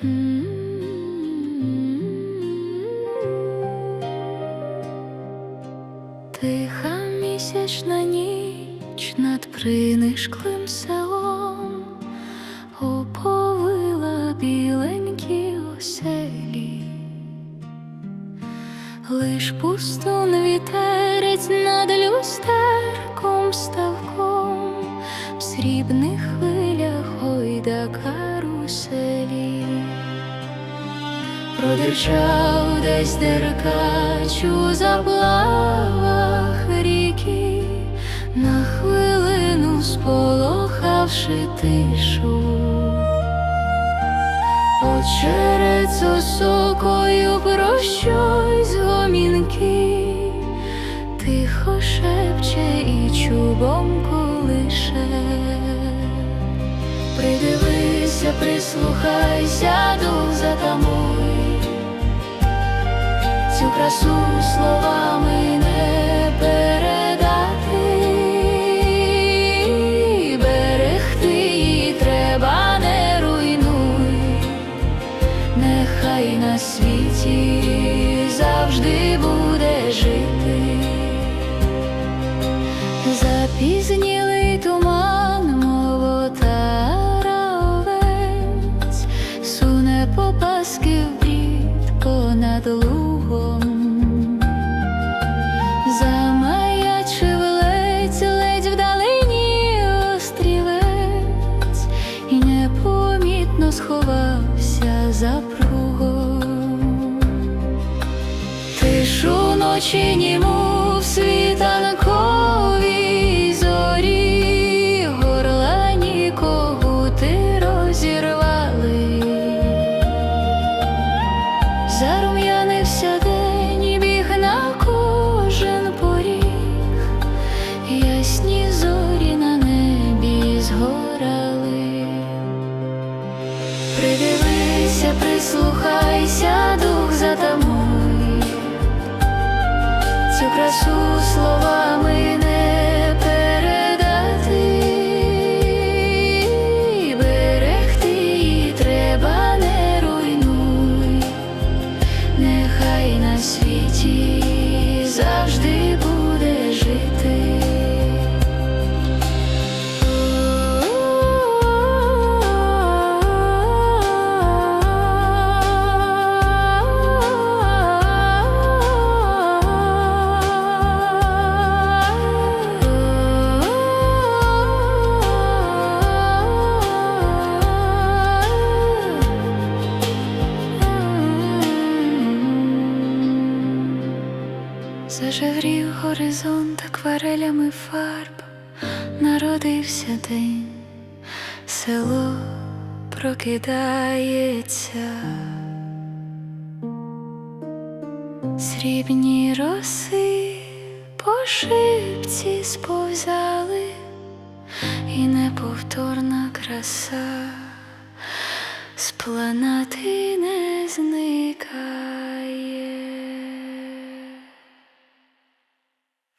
Тиха місячна ніч над принишклим селом оповила біленькі оселі, лиш пустун вітерець над люстерком ставком в срібних хвилях гойда каруселі. Продичав десь деркач у заплавах ріки, на хвилину сполохавши тишу. Очерець осокою про щось гомінки, тихо шепче і чубом колише. Придивися, прислухайся, дух затамуй, цю красу словами не сховався за пругом. Тишу ночі німу в світанковій зорі, горлані когути розірвали. Зарум'янився день біг на кожен поріг, ясні зорі на небі згорали. Придивися, прислухайся, дух затамуй, цю красу Зажеврів горизонт акварелями фарб, народився день, село прокидається, срібні роси по шипці сповзали, і неповторна краса з планети не зникає.